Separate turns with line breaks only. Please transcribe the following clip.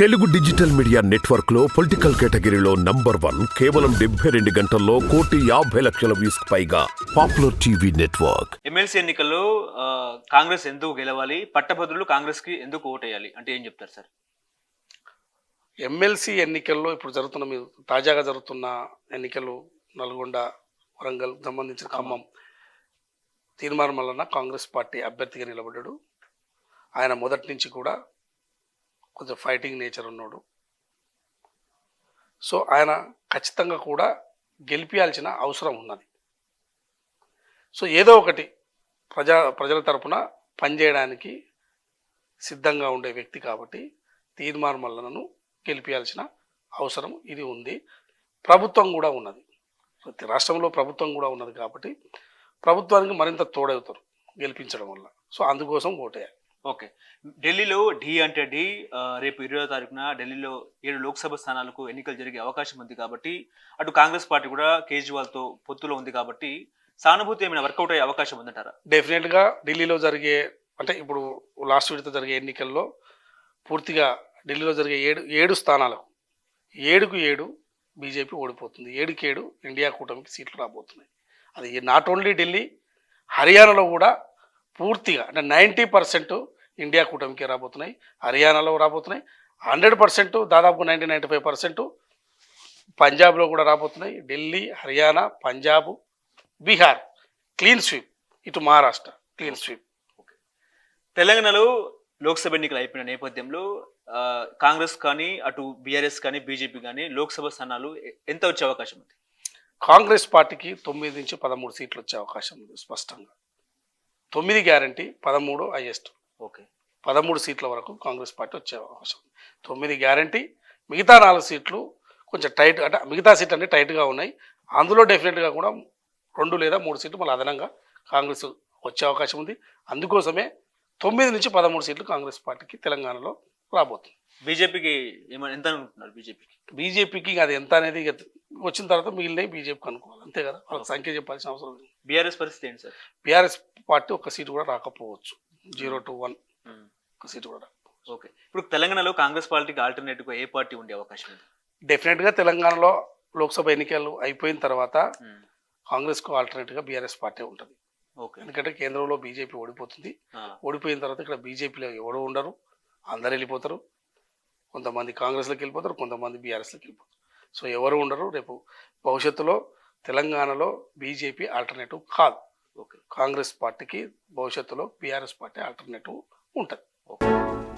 Telugu digital media నెట్వర్క్లో political కేటగిరీలో number one కేవలం డెబ్బై రెండు గంటల్లో కోటి యాభై లక్షల వ్యూస్ పైగా పాపులర్ టీవీ నెట్వర్క్.
ఎమ్మెల్సీ ఎన్నికల్లో కాంగ్రెస్ ఎందుకు గెలవాలి? పట్టభద్రులు కాంగ్రెస్కి ఎందుకు ఓటేయాలి? అంటే ఏం చెప్తారు సార్?
ఎమ్మెల్సీ ఎన్నికల్లో ఇప్పుడు జరుగుతున్న మీరు తాజాగా జరుగుతున్న ఎన్నికలు నల్గొండ వరంగల్ సంబంధించిన ఖమ్మం. తీర్మానం వలన కాంగ్రెస్ పార్టీ అభ్యర్థిగా నిలబడ్డాడు. ఆయన మొదటి నుంచి కూడా కొంచెం ఫైటింగ్ నేచర్ ఉన్నాడు. సో ఆయన ఖచ్చితంగా కూడా గెలిపించాల్సిన అవసరం ఉన్నది. సో ఏదో ఒకటి ప్రజా ప్రజల తరపున పనిచేయడానికి సిద్ధంగా ఉండే వ్యక్తి కాబట్టి తీర్మానం మల్లనను గెలిపించాల్సిన అవసరం ఇది ఉంది. ప్రభుత్వం కూడా ఉన్నది. ప్రతి రాష్ట్రంలో ప్రభుత్వం కూడా ఉన్నది కాబట్టి ప్రభుత్వానికి మరింత తోడవుతారు గెలిపించడం వల్ల. సో అందుకోసం ఓటేయాలి.
ఓకే. ఢిల్లీలో ఢీ అంటే ఢీ రేపు ఇరవై తారీఖున ఢిల్లీలో ఏడు లోక్సభ స్థానాలకు ఎన్నికలు జరిగే అవకాశం ఉంది కాబట్టి అటు కాంగ్రెస్ పార్టీ కూడా కేజ్రీవాల్తో పొత్తులో ఉంది కాబట్టి సానుభూతి ఏమైనా వర్కౌట్ అయ్యే అవకాశం ఉందంటారా?
డెఫినెట్గా ఢిల్లీలో జరిగే అంటే ఇప్పుడు లాస్ట్ విడత జరిగే ఎన్నికల్లో పూర్తిగా ఢిల్లీలో జరిగే ఏడు ఏడు స్థానాలకు ఏడుకు ఏడు బీజేపీ ఓడిపోతుంది. ఏడుకి ఏడు ఇండియా కూటమికి సీట్లు రాబోతున్నాయి. అది నాట్ ఓన్లీ ఢిల్లీ హర్యానాలో కూడా పూర్తిగా అంటే నైంటీ పర్సెంట్ ఇండియా కూటమికి రాబోతున్నాయి హర్యానాలో రాబోతున్నాయి హండ్రెడ్ పర్సెంట్ దాదాపు నైంటీ నైంటీ ఫైవ్ పర్సెంట్ పంజాబ్లో కూడా రాబోతున్నాయి ఢిల్లీ హర్యానా పంజాబ్ బీహార్ క్లీన్ స్వీప్ ఇటు మహారాష్ట్ర క్లీన్ స్వీప్.
తెలంగాణలో లోక్సభ ఎన్నికలు అయిపోయిన నేపథ్యంలో కాంగ్రెస్ కానీ అటు బీఆర్ఎస్ కానీ బీజేపీ కానీ లోక్సభ స్థానాలు ఎంత వచ్చే అవకాశం ఉంది?
కాంగ్రెస్ పార్టీకి తొమ్మిది నుంచి పదమూడు సీట్లు వచ్చే అవకాశం ఉంది స్పష్టంగా. తొమ్మిది గ్యారంటీ పదమూడు హైయెస్ట్.
ఓకే.
పదమూడు సీట్ల వరకు కాంగ్రెస్ పార్టీ వచ్చే అవకాశం ఉంది. తొమ్మిది గ్యారంటీ మిగతా నాలుగు సీట్లు కొంచెం టైట్ అంటే మిగతా సీట్లు అన్ని టైట్గా ఉన్నాయి. అందులో డెఫినెట్గా కూడా రెండు లేదా మూడు సీట్లు మళ్ళీ అదనంగా కాంగ్రెస్ వచ్చే అవకాశం ఉంది. అందుకోసమే తొమ్మిది నుంచి పదమూడు సీట్లు కాంగ్రెస్ పార్టీకి తెలంగాణలో రాబోతుంది.
బీజేపీకి ఏమైనా ఎంత అనుకుంటున్నారు బీజేపీకి?
బీజేపీకి అది ఎంత అనేది వచ్చిన తర్వాత మిగిలినవి బీజేపీకి అనుకోవాలి అంతే కదా? వాళ్ళకి సంఖ్య చెప్పాల్సిన అవసరం లేదు.
బీఆర్ఎస్ పరిస్థితి ఏంటి సార్?
బీఆర్ఎస్ పార్టీ ఒక సీటు కూడా రాకపోవచ్చు. జీరో టు వన్ ఒక సీటు కూడా రాకపోవచ్చు.
ఓకే. ఇప్పుడు తెలంగాణలో కాంగ్రెస్ పార్టీకి ఆల్టర్నేటివ్గా ఏ పార్టీ ఉండే అవకాశం ఉంది?
డెఫినెట్గా తెలంగాణలో లోక్సభ ఎన్నికలు అయిపోయిన తర్వాత కాంగ్రెస్కు ఆల్టర్నేట్గా బీఆర్ఎస్ పార్టీ ఉంటుంది.
ఓకే.
ఎందుకంటే కేంద్రంలో బీజేపీ ఓడిపోతుంది. ఓడిపోయిన తర్వాత ఇక్కడ బీజేపీలో ఎవరు ఉండరు? అందరు వెళ్ళిపోతారు. కొంతమంది కాంగ్రెస్లోకి వెళ్ళిపోతారు కొంతమంది బీఆర్ఎస్లోకి వెళ్ళిపోతారు. సో ఎవరు ఉండరు. రేపు భవిష్యత్తులో తెలంగాణలో బీజేపీ ఆల్టర్నేటివ్ కాదు.
ఓకే.
కాంగ్రెస్ పార్టీకి భవిష్యత్తులో బీఆర్ఎస్ పార్టీ ఆల్టర్నేటివ్ ఉంటుంది.
ఓకే.